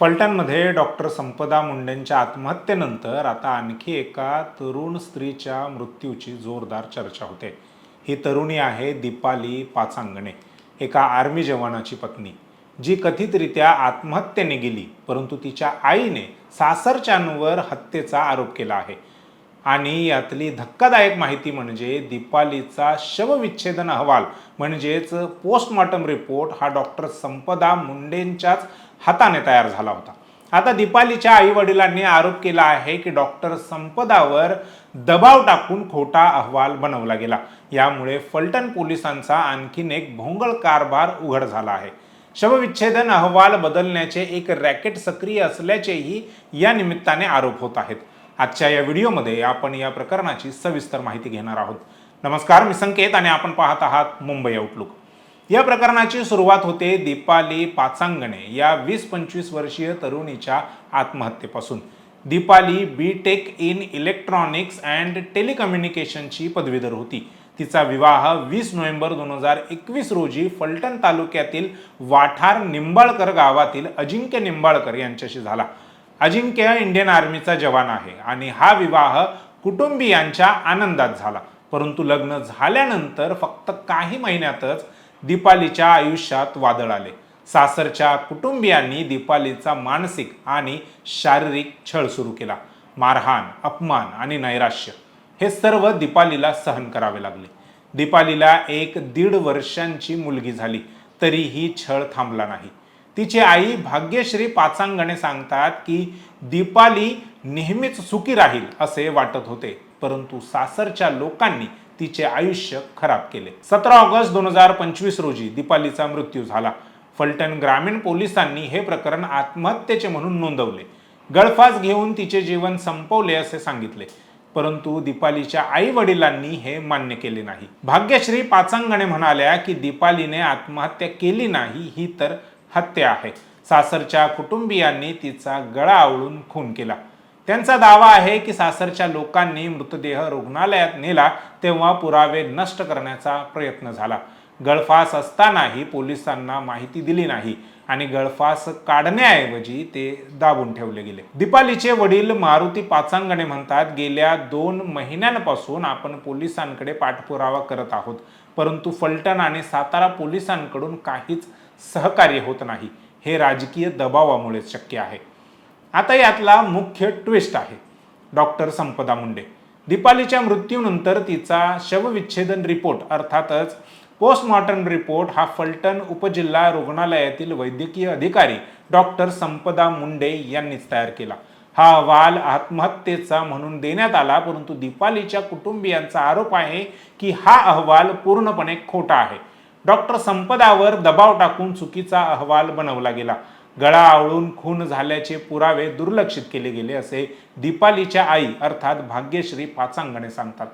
फलटणमध्ये doctor संपदा मुंडेंच्या आत्महत्येनंतर आता आणखी एका तरुण स्त्रीच्या मृत्यूची जोरदार चर्चा होते. ही तरुणी आहे दीपाली पाचांगणे एका आर्मी जवानाची पत्नी जी कथितरित्या आत्महत्येने गेली परंतु तिच्या आईने सासरच्यांवर हत्येचा आरोप केला आहे. आणि यातली धक्कादायक माहिती म्हणजे दीपालीचा शवविच्छेदन अहवाल म्हणजेच पोस्टमॉर्टम रिपोर्ट हा डॉक्टर संपदा मुंडेंच्याच हाताने तयार झाला होता. आता दीपालीच्या आई वडिलांनी आरोप केला आहे की डॉक्टर संपदावर दबाव टाकून खोटा अहवाल बनवला गेला. यामुळे फलटण पोलिसांचा आणखीन एक भोंगळ कारभार उघड झाला आहे. शवविच्छेदन अहवाल बदलण्याचे एक रॅकेट सक्रिय असल्याचेही या निमित्ताने आरोप होत आहेत. आजच्या या व्हिडिओमध्ये आपण या प्रकरणाची सविस्तर माहिती घेणार आहोत. नमस्कार मी संकेत आणि आपण पाहत आहात मुंबई आउटलुक या प्रकरणाची सुरुवात होते दीपाली पाचांगणे या वीस पंचवीस वर्षीय तरुणीच्या आत्महत्येपासून. Deepali B tech in electronics and टेलिकम्युनिकेशनची पदवीधर होती. तिचा विवाह वीस नोव्हेंबर दोन हजार एकवीस रोजी फलटण तालुक्यातील वाठार निंबाळकर गावातील अजिंक्य निंबाळकर यांच्याशी झाला. अजिंक्य इंडियन आर्मीचा जवान आहे आणि हा विवाह कुटुंबियांच्या आनंदात झाला. परंतु लग्न झाल्यानंतर फक्त काही महिन्यातच दीपालीच्या आयुष्यात वादळ आले. सासरच्या कुटुंबियांनी दीपालीचा मानसिक आणि शारीरिक छळ सुरू केला. मारहाण अपमान आणि नैराश्य हे सर्व दीपालीला सहन करावे लागले. दीपालीला एक दीड वर्षांची मुलगी झाली तरीही छळ थांबला नाही. तिची आई भाग्यश्री पाचांगणे सांगतात की दीपाली नेहमीच सुखी राहील असे वाटत होते परंतु सासरच्या लोकांनी तिचे आयुष्य खराब केले. सतरा ऑगस्ट दोन हजार पंचवीस रोजी दीपालीचा मृत्यू झाला. फलटण ग्रामीण पोलिसांनी हे प्रकरण आत्महत्येचे म्हणून नोंदवले. गळफास घेऊन तिचे जीवन संपवले असे सांगितले. परंतु दीपालीच्या आई वडिलांनी हे मान्य केले नाही. भाग्यश्री पाचांगणे म्हणाल्या की दीपालीने आत्महत्या केली नाही ही तर हत्या आहे. सासरच्या कुटुंबियांनी तिचा गळा आवळून खून केला. त्यांचा दावा आहे की सासरच्या लोकांनी मृतदेह रुग्णालयात नेला तेव्हा पुरावे नष्ट करण्याचा प्रयत्न झाला. गळफास असतानाही पोलिसांना माहिती दिली नाही आणि गळफास काढण्याऐवजी ते दाबून ठेवले गेले. दीपालीचे वडील मारुती पाचांगणे म्हणतात गेल्या दोन महिन्यांपासून आपण पोलिसांकडे पाठपुरावा करत आहोत परंतु फलटण आणि सातारा पोलिसांकडून काहीच सहकार्य होत नाही. हे राजकीय दबावामुळे शक्य आहे. आता यातला मुख्य ट्विस्ट आहे. डॉक्टर संपदा मुंडे. दीपालीच्या मृत्यूनंतर तिचा शवविच्छेदन रिपोर्ट अर्थातच पोस्टमॉर्टम रिपोर्ट हा फलटण उपजिल्हा रुग्णालयातील वैद्यकीय अधिकारी डॉक्टर संपदा मुंडे यांनीच तयार केला. हा अहवाल आत्महत्येचा म्हणून देण्यात आला परंतु दीपालीच्या कुटुंबियांचा आरोप आहे की हा अहवाल पूर्णपणे खोटा आहे. डॉक्टर संपदावर दबाव टाकून चुकीचा अहवाल बनवला गेला. गळा आवळून खून झाल्याचे पुरावे दुर्लक्षित केले गेले असे दीपालीच्या आई अर्थात भाग्यश्री पाचांगणे सांगतात.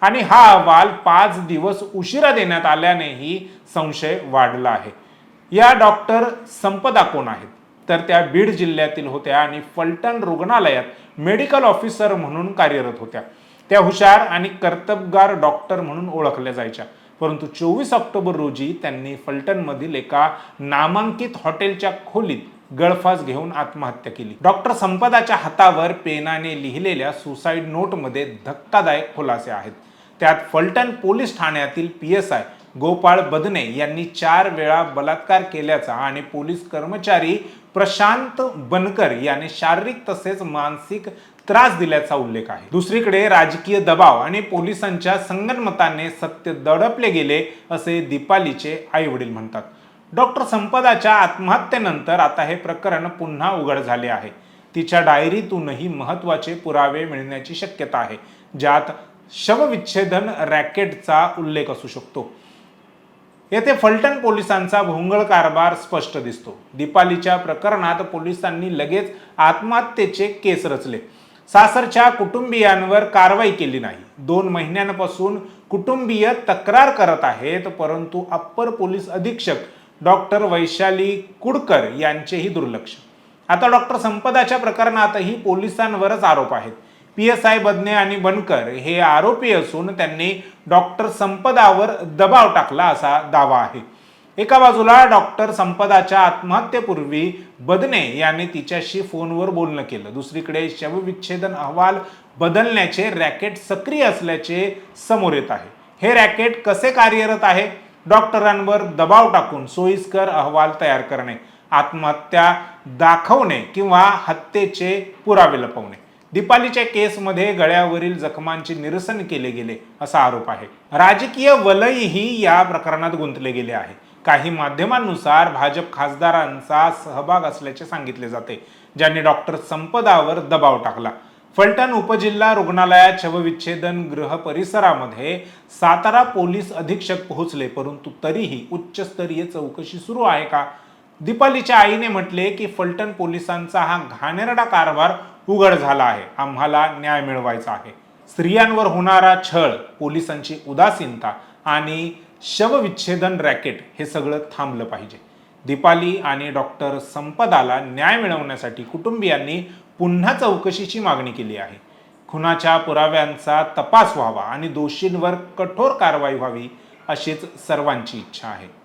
आणि हा अहवाल पाच दिवस उशिरा देण्यात आल्यानेही संशय वाढला आहे. या डॉक्टर संपदा कोण आहेत? तर त्या बीड जिल्ह्यातील होत्या आणि फलटण रुग्णालयात मेडिकल ऑफिसर म्हणून कार्यरत होत्या. त्या हुशार आणि कर्तबगार डॉक्टर म्हणून ओळखल्या जायच्या. परंतु चोवीस ऑक्टोबर रोजी त्यांनी फलटणमधील एका नामांकित हॉटेलच्या खोलीत गळफास घेऊन आत्महत्या केली. डॉक्टर संपदाच्या हातावर पेनाने लिहिलेल्या सुसाईड नोटमध्ये धक्कादायक खुलासे आहेत. त्यात फलटण पोलीस ठाण्यातील P S I Gopal Badane यांनी चार वेळा बलात्कार केल्याचा आणि पोलीस कर्मचारी प्रशांत बनकर याने शारीरिक तसेच मानसिक त्रास दिल्याचा उल्लेख आहे. दुसरीकडे राजकीय दबाव आणि पोलिसांच्या संगनमताने सत्य दडपले गेले असे दीपालीचे आई वडील म्हणतात. डॉक्टर संपदाच्या आत्महत्येनंतर आता हे प्रकरण पुन्हा उघड झाले आहे. तिच्या डायरीतूनही महत्त्वाचे पुरावे मिळण्याची शक्यता आहे ज्यात शवविच्छेदन रॅकेटचा उल्लेख असू शकतो. येथे फलटण पोलिसांचा भोंगळ कारभार स्पष्ट दिसतो. दीपालीच्या प्रकरणात पोलिसांनी लगेच आत्महत्येचे केस रचले. सासरच्या कुटुंबियांवर कारवाई केली नाही. दोन महिन्यांपासून कुटुंबीय तक्रार करत आहेत परंतु अप्पर पोलीस अधीक्षक डॉक्टर वैशाली कुडकर यांचेही दुर्लक्ष. आता डॉक्टर संपदाच्या प्रकरणातही पोलिसांवरच आरोप आहेत. पी एस आय बदने आणि बनकर हे आरोपी असून त्यांनी डॉक्टर संपदावर दबाव टाकला असा दावा आहे. एका बाजूला डॉक्टर संपदाच्या आत्महत्येपूर्वी बदने याने तिच्याशी फोनवर बोलणं केलं. दुसरीकडे शवविच्छेदन अहवाल बदलण्याचे रॅकेट सक्रिय असल्याचे समोर येत आहे. हे रॅकेट कसे कार्यरत आहे? डॉक्टरांवर दबाव टाकून सोयीस्कर अहवाल तयार करणे आत्महत्या दाखवणे किंवा हत्येचे पुरावे लपवणे. दीपालीच्या केसमध्ये गळ्यावरील जखमांचे निरसन केले गेले असा आरोप आहे. राजकीय वलयही या प्रकरणात गुंतले गेले आहे. काही माध्यमांनुसार भाजप खासदारांचा सहभाग असल्याचे सांगितले जाते ज्यांनी डॉक्टर संपदावर दबाव टाकला. फलटण उपजिल्हा रुग्णालयात शवविच्छेदन गृह परिसरामध्ये सातारा पोलीस अधीक्षक पोहोचले परंतु तरीही उच्चस्तरीय चौकशी सुरू आहे का? दीपालीच्या आईने म्हटले की फलटण पोलिसांचा हा घाणेरडा कारभार उघड झाला आहे. आम्हाला न्याय मिळवायचा आहे. स्त्रियांवर होणारा छळ पोलिसांची उदासीनता आणि शवविच्छेदन रॅकेट हे सगळं थांबलं पाहिजे. दीपाली आणि डॉक्टर संपदाला न्याय मिळवण्यासाठी कुटुंबियांनी पुन्हा चौकशीची मागणी केली आहे. खुनाच्या पुराव्यांचा तपास व्हावा आणि दोषींवर कठोर कारवाई व्हावी अशीच सर्वांची इच्छा आहे.